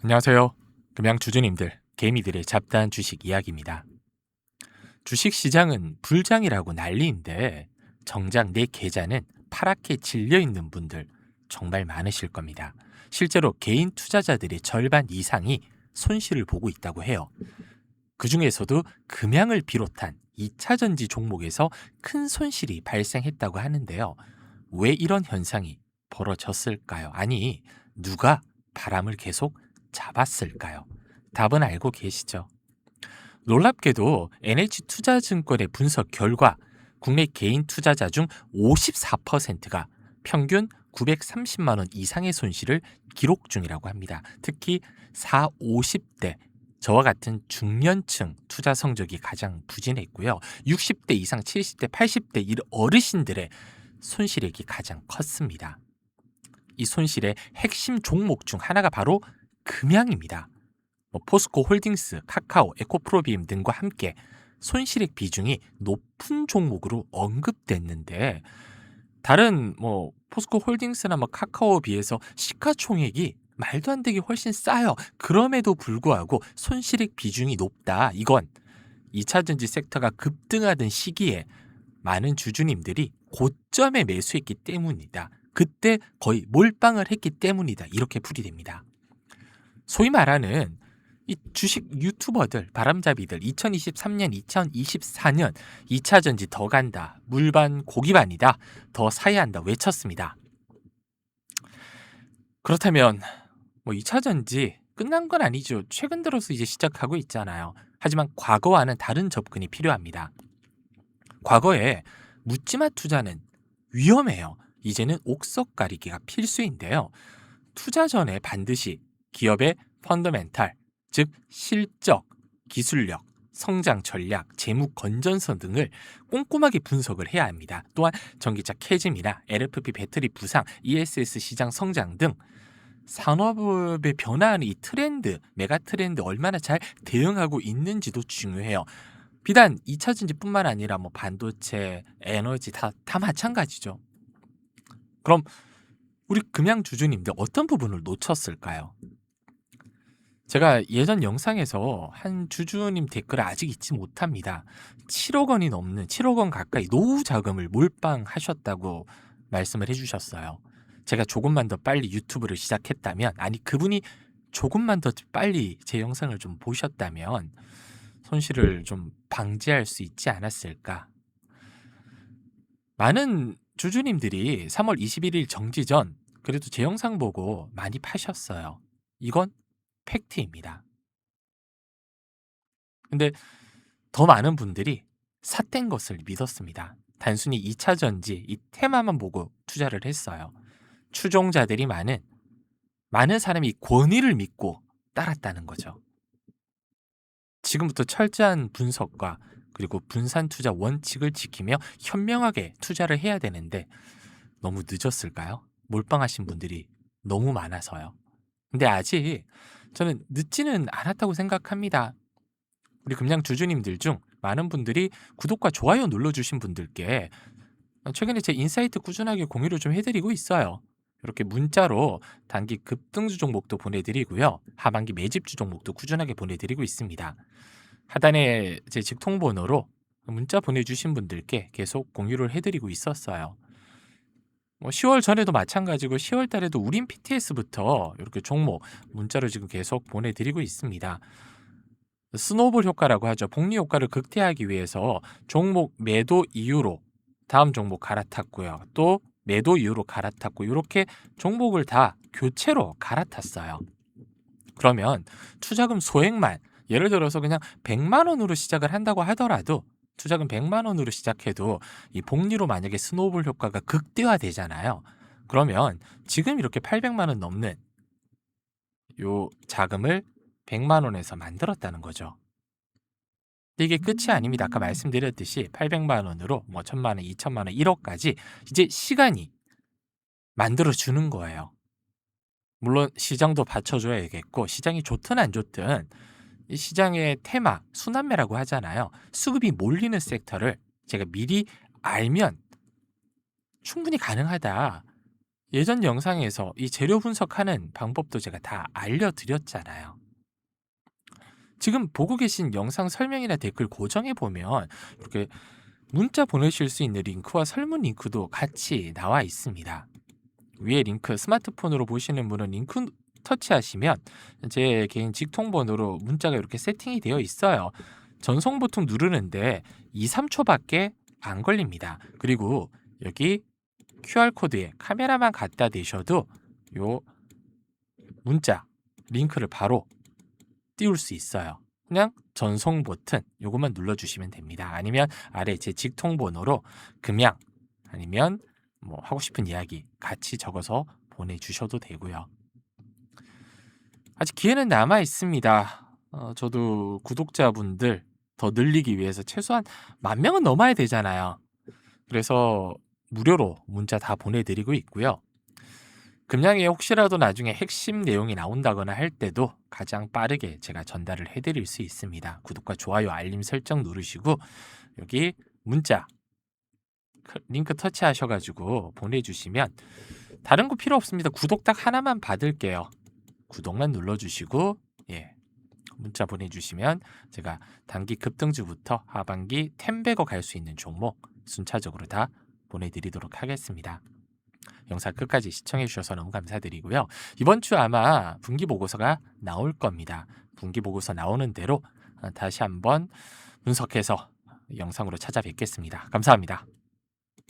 안녕하세요. 금양 주주님들, 개미들의 잡다한 주식 이야기입니다. 주식 시장은 불장이라고 난리인데 정작 내 계좌는 파랗게 질려 있는 분들 정말 많으실 겁니다. 실제로 개인 투자자들의 절반 이상이 손실을 보고 있다고 해요. 그 중에서도 금양을 비롯한 2차 전지 종목에서 큰 손실이 발생했다고 하는데요. 왜 이런 현상이 벌어졌을까요? 아니, 누가 바람을 계속 잡았을까요? 답은 알고 계시죠? 놀랍게도 NH투자증권의 분석 결과 국내 개인 투자자 중 54%가 평균 930만 원 이상의 손실을 기록 중이라고 합니다. 특히 4, 50대 저와 같은 중년층 투자 성적이 가장 부진했고요. 60대 이상 70대, 80대 이 어르신들의 손실액이 가장 컸습니다. 이 손실의 핵심 종목 중 하나가 바로 금양입니다. 뭐 포스코 홀딩스, 카카오, 에코프로비움 등과 함께 손실액 비중이 높은 종목으로 언급됐는데 다른 뭐 포스코 홀딩스나 뭐 카카오에 비해서 시가총액이 말도 안 되게 훨씬 싸요. 그럼에도 불구하고 손실액 비중이 높다. 이건 2차 전지 섹터가 급등하던 시기에 많은 주주님들이 고점에 매수했기 때문이다. 그때 거의 몰빵을 했기 때문이다. 이렇게 풀이됩니다. 소위 말하는 이 주식 유튜버들, 바람잡이들 2023년, 2024년 2차 전지 더 간다. 물반 고기반이다. 더 사야 한다. 외쳤습니다. 그렇다면 뭐 2차 전지 끝난 건 아니죠. 최근 들어서 이제 시작하고 있잖아요. 하지만 과거와는 다른 접근이 필요합니다. 과거에 묻지마 투자는 위험해요. 이제는 옥석 가리기가 필수인데요. 투자 전에 반드시 기업의 펀더멘탈, 즉 실적, 기술력, 성장 전략, 재무 건전성 등을 꼼꼼하게 분석을 해야 합니다. 또한 전기차 캐즘이나 LFP 배터리 부상, ESS 시장 성장 등 산업의 변화하는 이 트렌드, 메가 트렌드 얼마나 잘 대응하고 있는지도 중요해요. 비단 2차 전지뿐만 아니라 뭐 반도체, 에너지 다, 다 마찬가지죠. 그럼 우리 금양 주주님들 어떤 부분을 놓쳤을까요? 제가 예전 영상에서 한 주주님 댓글을 아직 잊지 못합니다. 7억 원이 넘는 7억 원 가까이 노후 자금을 몰빵하셨다고 말씀을 해주셨어요. 제가 조금만 더 빨리 유튜브를 시작했다면, 아니 그분이 조금만 더 빨리 제 영상을 좀 보셨다면 손실을 좀 방지할 수 있지 않았을까. 많은 주주님들이 3월 21일 정지 전 그래도 제 영상 보고 많이 파셨어요. 이건 팩트입니다. 근데 더 많은 분들이 삿된 것을 믿었습니다. 단순히 2차 전지 이 테마만 보고 투자를 했어요. 추종자들이 많은 많은 사람이 권위를 믿고 따랐다는 거죠. 지금부터 철저한 분석과 그리고 분산 투자 원칙을 지키며 현명하게 투자를 해야 되는데 너무 늦었을까요? 몰빵하신 분들이 너무 많아서요. 근데 아직 저는 늦지는 않았다고 생각합니다. 우리 금양 주주님들 중 많은 분들이 구독과 좋아요 눌러주신 분들께 최근에 제 인사이트 꾸준하게 공유를 좀 해드리고 있어요. 이렇게 문자로 단기 급등주 종목도 보내드리고요. 하반기 매집주 종목도 꾸준하게 보내드리고 있습니다. 하단에 제 직통번호로 문자 보내주신 분들께 계속 공유를 해드리고 있었어요. 뭐 10월 전에도 마찬가지고 10월 달에도 우린 PTS부터 이렇게 종목 문자로 지금 계속 보내드리고 있습니다. 스노볼 효과라고 하죠. 복리 효과를 극대화하기 위해서 종목 매도 이후로 다음 종목 갈아탔고요. 또 매도 이후로 갈아탔고 이렇게 종목을 다 교체로 갈아탔어요. 그러면 투자금 소액만 예를 들어서 그냥 100만 원으로 시작을 한다고 하더라도 투자금 100만 원으로 시작해도 이 복리로 만약에 스노우볼 효과가 극대화되잖아요. 그러면 지금 이렇게 800만 원 넘는 요 자금을 100만 원에서 만들었다는 거죠. 이게 끝이 아닙니다. 아까 말씀드렸듯이 800만 원으로 뭐 1000만 원, 2000만 원, 1억까지 이제 시간이 만들어 주는 거예요. 물론 시장도 받쳐줘야겠고 시장이 좋든 안 좋든 이 시장의 테마, 순환매라고 하잖아요. 수급이 몰리는 섹터를 제가 미리 알면 충분히 가능하다. 예전 영상에서 이 재료 분석하는 방법도 제가 다 알려드렸잖아요. 지금 보고 계신 영상 설명이나 댓글 고정에 보면 이렇게 문자 보내실 수 있는 링크와 설문 링크도 같이 나와 있습니다. 위에 링크 스마트폰으로 보시는 분은 링크 터치하시면 제 개인 직통번호로 문자가 이렇게 세팅이 되어 있어요. 전송 버튼 누르는데 2, 3초밖에 안 걸립니다. 그리고 여기 QR코드에 카메라만 갖다 대셔도 요 문자 링크를 바로 띄울 수 있어요. 그냥 전송 버튼 요것만 눌러주시면 됩니다. 아니면 아래 제 직통 번호로 금양 아니면 뭐 하고 싶은 이야기 같이 적어서 보내주셔도 되고요. 아직 기회는 남아 있습니다. 어, 저도 구독자분들 더 늘리기 위해서 최소한 만 명은 넘어야 되잖아요. 그래서 무료로 문자 다 보내드리고 있고요. 금양에 혹시라도 나중에 핵심 내용이 나온다거나 할 때도 가장 빠르게 제가 전달을 해드릴 수 있습니다. 구독과 좋아요, 알림 설정 누르시고 여기 문자 크- 링크 터치하셔가지고 보내주시면 다른 거 필요 없습니다. 구독 딱 하나만 받을게요. 구독만 눌러주시고 예 문자 보내주시면 제가 단기 급등주부터 하반기 템베거 갈 수 있는 종목 순차적으로 다 보내드리도록 하겠습니다. 영상 끝까지 시청해 주셔서 너무 감사드리고요. 이번 주 아마 분기 보고서가 나올 겁니다. 분기 보고서 나오는 대로 어, 다시 한번 분석해서 영상으로 찾아뵙겠습니다. 감사합니다.